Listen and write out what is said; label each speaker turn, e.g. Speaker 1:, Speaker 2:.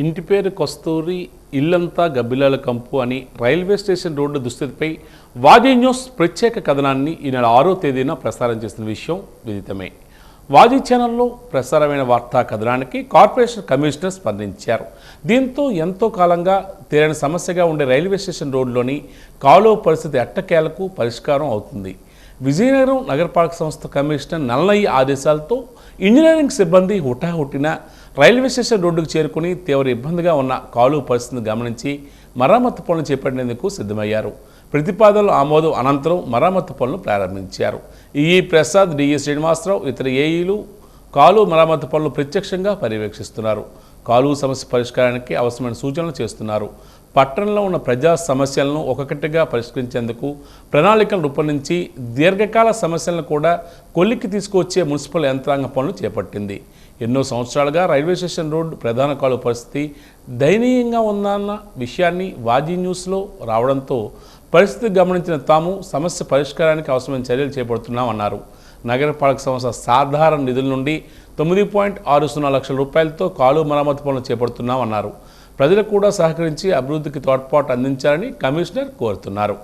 Speaker 1: ఇంటి పేరు కస్తూరి ఇల్లంతా గబ్బిలాల కంపు అని రైల్వే స్టేషన్ రోడ్డు దుస్థితిపై వాజీ న్యూస్ ప్రత్యేక కథనాన్ని ఈ నెల ఆరో తేదీన ప్రసారం చేసిన విషయం విదితమే. వాజీ ఛానల్లో ప్రసారమైన వార్తా కథనానికి కార్పొరేషన్ కమిషనర్ స్పందించారు. దీంతో ఎంతో కాలంగా తీరని సమస్యగా ఉండే రైల్వే స్టేషన్ రోడ్లోని కాలువ పరిస్థితి అట్టకేలకు పరిష్కారం అవుతుంది. విజయనగరం నగరపాలక సంస్థ కమిషనర్ నల్లయ్య ఆదేశాలతో ఇంజనీరింగ్ సిబ్బంది హుటాహుటిన రైల్వే స్టేషన్ రోడ్డుకు చేరుకుని తీవ్ర ఇబ్బందిగా ఉన్న కాలువ పరిస్థితిని గమనించి మరమ్మతు పనులు చేపట్టేందుకు సిద్ధమయ్యారు. ప్రతిపాదనలు ఆమోదం అనంతరం మరమ్మతు పనులు ప్రారంభించారు. ఈఈ ప్రసాద్ డిఈ శ్రీనివాసరావు ఇతర ఏఈలు కాలువ మరమ్మతు పనులు ప్రత్యక్షంగా పర్యవేక్షిస్తున్నారు. కాలువ సమస్య పరిష్కారానికి అవసరమైన సూచనలు చేస్తున్నారు. పట్టణంలో ఉన్న ప్రజా సమస్యలను ఒక్కొక్కటిగా పరిష్కరించేందుకు ప్రణాళికలు రూపొందించి దీర్ఘకాల సమస్యలను కూడా కొలిక్కి తీసుకువచ్చే మున్సిపల్ యంత్రాంగ పనులు చేపట్టింది. ఎన్నో సంవత్సరాలుగా రైల్వే స్టేషన్ రోడ్డు ప్రధాన కాలువ పరిస్థితి దయనీయంగా ఉందన్న విషయాన్ని వాజీ న్యూస్లో రావడంతో పరిస్థితి గమనించిన తాము సమస్య పరిష్కారానికి అవసరమైన చర్యలు చేపడుతున్నామన్నారు. నగరపాలక సంస్థ సాధారణ నిధుల నుండి తొమ్మిది పాయింట్ ఆరు సున్నా లక్షల రూపాయలతో కాలువ మరమ్మతు పనులు చేపడుతున్నామన్నారు. ప్రజలు కూడా సహకరించి అభివృద్ధికి తోడ్పాటు అందించాలని కమిషనర్ కోరుతున్నారు.